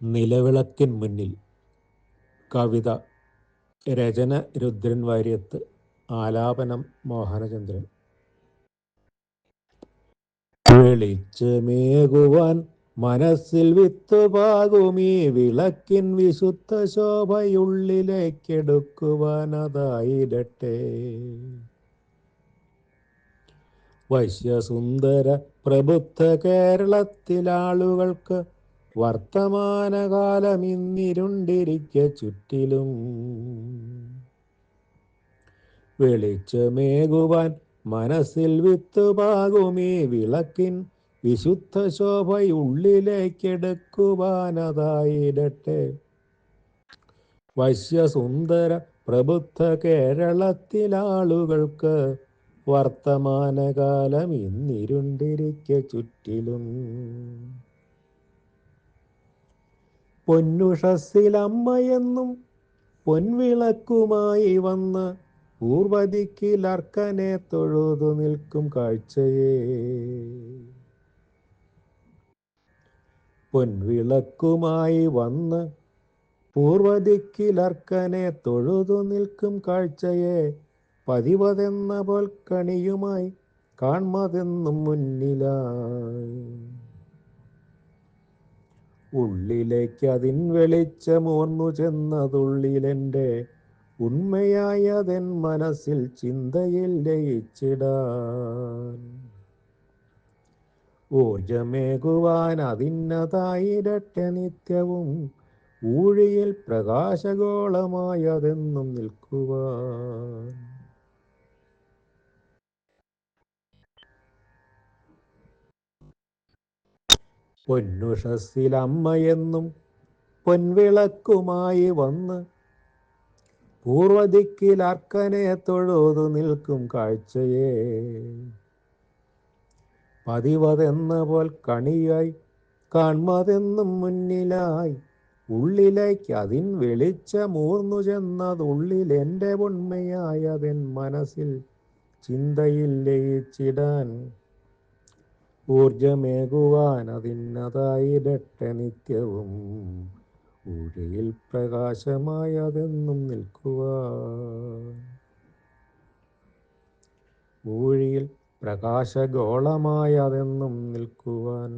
നിലവിളക്കിൻ മുന്നിൽ കവിത രചന രുദ്രൻ വാര്യത്ത് ആലാപനം മോഹനചന്ദ്രൻ. വെളിച്ചമേകുവാൻ മനസ്സിൽ വിത്തുപാകുമീ വിളക്കിൻ വിശുദ്ധ ശോഭയുള്ളിലേക്കെടുക്കുവാൻ അതായിരട്ടെ വശ്യസുന്ദര പ്രബുദ്ധ കേരളത്തിലാളുകൾക്ക് വർത്തമാനകാലം ഇന്നിരുണ്ടിരിക്കെ ചുറ്റിലും. വെളിച്ചമേകുവാൻ മനസ്സിൽ വിത്തുപാകുമീ വിളക്കിൻ വിശുദ്ധ ശോഭയുള്ളിലേക്കെടുക്കുവാനതായിരട്ടെ വശ്യസുന്ദര പ്രബുദ്ധ കേരളത്തിലാളുകൾക്ക് വർത്തമാനകാലം ഇന്നിരുണ്ടിരിക്ക ചുറ്റിലും. പൊന്നുഷസ്സിലമ്മയെന്നും പൊൻവിളക്കുമായി വന്ന് പൂർവദിക്കിലർക്കനെ തൊഴുതു നിൽക്കും കാഴ്ചയെ. പൊൻവിളക്കുമായി വന്ന് പൂർവദിക്കിലർക്കനെ തൊഴുതു നിൽക്കും കാഴ്ചയെ. പതിവതെന്ന പോൽ കണിയുമായി കാൺമതെന്നും മുന്നിലായി. ഉള്ളിലേക്ക് അതിൻ വെളിച്ചമോർന്നു ചെന്നതുള്ളിലെന്റെ ഉണ്മയായതെൻ മനസ്സിൽ ചിന്തയിൽ ലയിച്ചിടാൻ. ഊർജമേകുവാൻ അതിന്നതായിരട്ടെ നിത്യവും ഊഴിയിൽ പ്രകാശഗോളമായതെന്നും നിൽക്കുവാൻ. പൊന്നുഷസ്സിലമ്മയെന്നും പൊൻവിളക്കുമായി വന്ന് പൂർവദിക്കിൽ അർക്കനെ തൊഴുതു നിൽക്കും കാഴ്ചയെ. പതിവതെന്ന പോൽ കണിയായി കാൺമതെന്നും മുന്നിലായി ഉള്ളിലേക്ക് അതിൻ വെളിച്ചമൂർന്നു ചെന്നതുള്ളിൽ എന്റെ ഉണ്മയായതെൻ മനസ്സിൽ ചിന്തയിൽ ലയിച്ചിടാൻ ഊർജമേകുവാൻ അതിന്നതായിരട്ടെ നിത്യവും. ഊഴയിൽ പ്രകാശമായതെന്നും നിൽക്കുവാൻ. ഊഴിയിൽ പ്രകാശഗോളമായതെന്നും നിൽക്കുവാൻ.